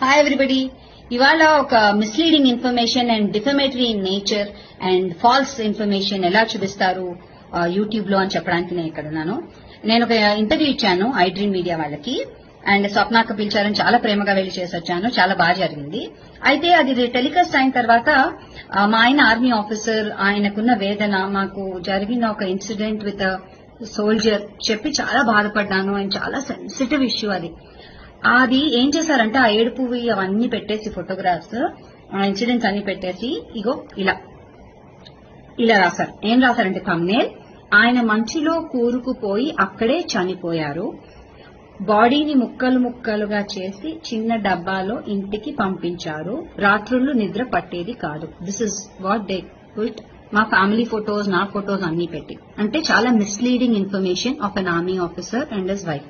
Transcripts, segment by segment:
Hi everybody ఇవాళ ఒక misleading information and defamatory in nature and false information ఎలా చూపిస్తారు యూట్యూబ్లో అని చెప్పడానికి నేను ఇక్కడ ఉన్నాను. నేను ఒక ఇంటర్వ్యూ ఇచ్చాను ఐ డ్రీమ్ మీడియా వాళ్ళకి. అండ్ స్వప్నాక పిలిచారని చాలా ప్రేమగా వెళ్ళి చేసి వచ్చాను. చాలా బాగా జరిగింది. అయితే అది టెలికాస్ట్ అయిన తర్వాత మా ఆయన ఆర్మీ ఆఫీసర్ ఆయనకున్న వేదన మాకు జరిగిన ఒక ఇన్సిడెంట్ విత్ సోల్జర్ చెప్పి చాలా బాధపడ్డాను. అండ్ చాలా సెన్సిటివ్ ఇష్యూ అది. అది ఏం చేశారంటే ఆ ఏడుపు అవన్నీ పెట్టేసి ఫోటోగ్రాఫ్స్ ఆ ఇన్సిడెంట్స్ అన్ని పెట్టేసి ఇగో ఇలా. ఇలా రాశారు. ఏం రాశారంటే తమ్నేల్ ఆయన మంచులో కూరుకుపోయి అక్కడే చనిపోయారు. బాడీని ముక్కలు ముక్కలుగా చేసి చిన్న డబ్బాలో ఇంటికి పంపించారు. రాత్రుళ్ళు నిద్ర పట్టేది కాదు. This is what they put మా ఫ్యామిలీ ఫొటోస్ నా ఫొటోస్ అన్ని పెట్టి. అంటే చాలా misleading information of an army officer and his wife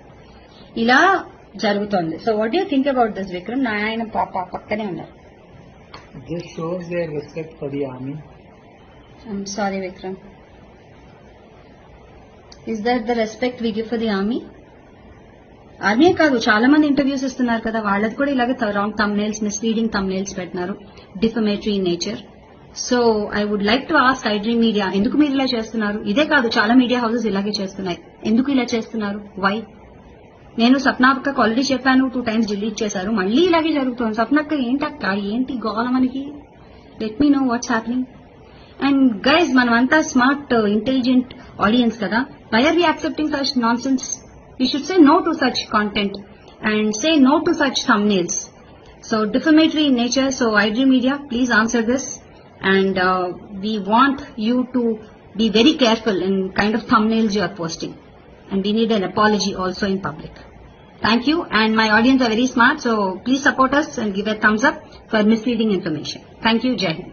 ఇలా జరుగుతోంది. So what you think about this Vikram నా ఆయన పాప పక్కనే ఉన్నారు. This shows their respect for the army. I'm sorry Vikram is that the respect we give for the army army కాదు చాలా మంది ఇంటర్వ్యూస్ ఇస్తున్నారు కదా వాళ్ళది కూడా ఇలాగే రాంగ్ తమ్నేల్స్ మిస్లీడింగ్ తమ్నేల్స్ పెట్టినారు. Defamatory in nature so I would like to ask I Dream Media ఎందుకు మీరు ఇలా చేస్తున్నారు? ఇదే కాదు చాలా మీడియా హౌసెస్ ఇలాగే చేస్తున్నాయి. ఎందుకు ఇలా చేస్తున్నారు? వై నేను సప్నాక్క ఆల్రెడీ చెప్పాను టూ టైమ్స్ డిలీట్ చేశారు. మళ్ళీ ఇలాగే జరుగుతుంది. సప్నక్క ఏంటక్క ఏంటి గోల మనకి? Let me know what's happening and guys మనమంతా స్మార్ట్ ఇంటెలిజెంట్ ఆడియన్స్ కదా. Why are we accepting such nonsense we should say no to such content and say no to such thumbnails so defamatory in nature so I Dream Media please answer this and we want you to be very careful in kind of thumbnails you are posting. And we need an apology also in public. Thank you. And my audience are very smart, so please support us and give a thumbs up for misleading information. Thank you, Jai.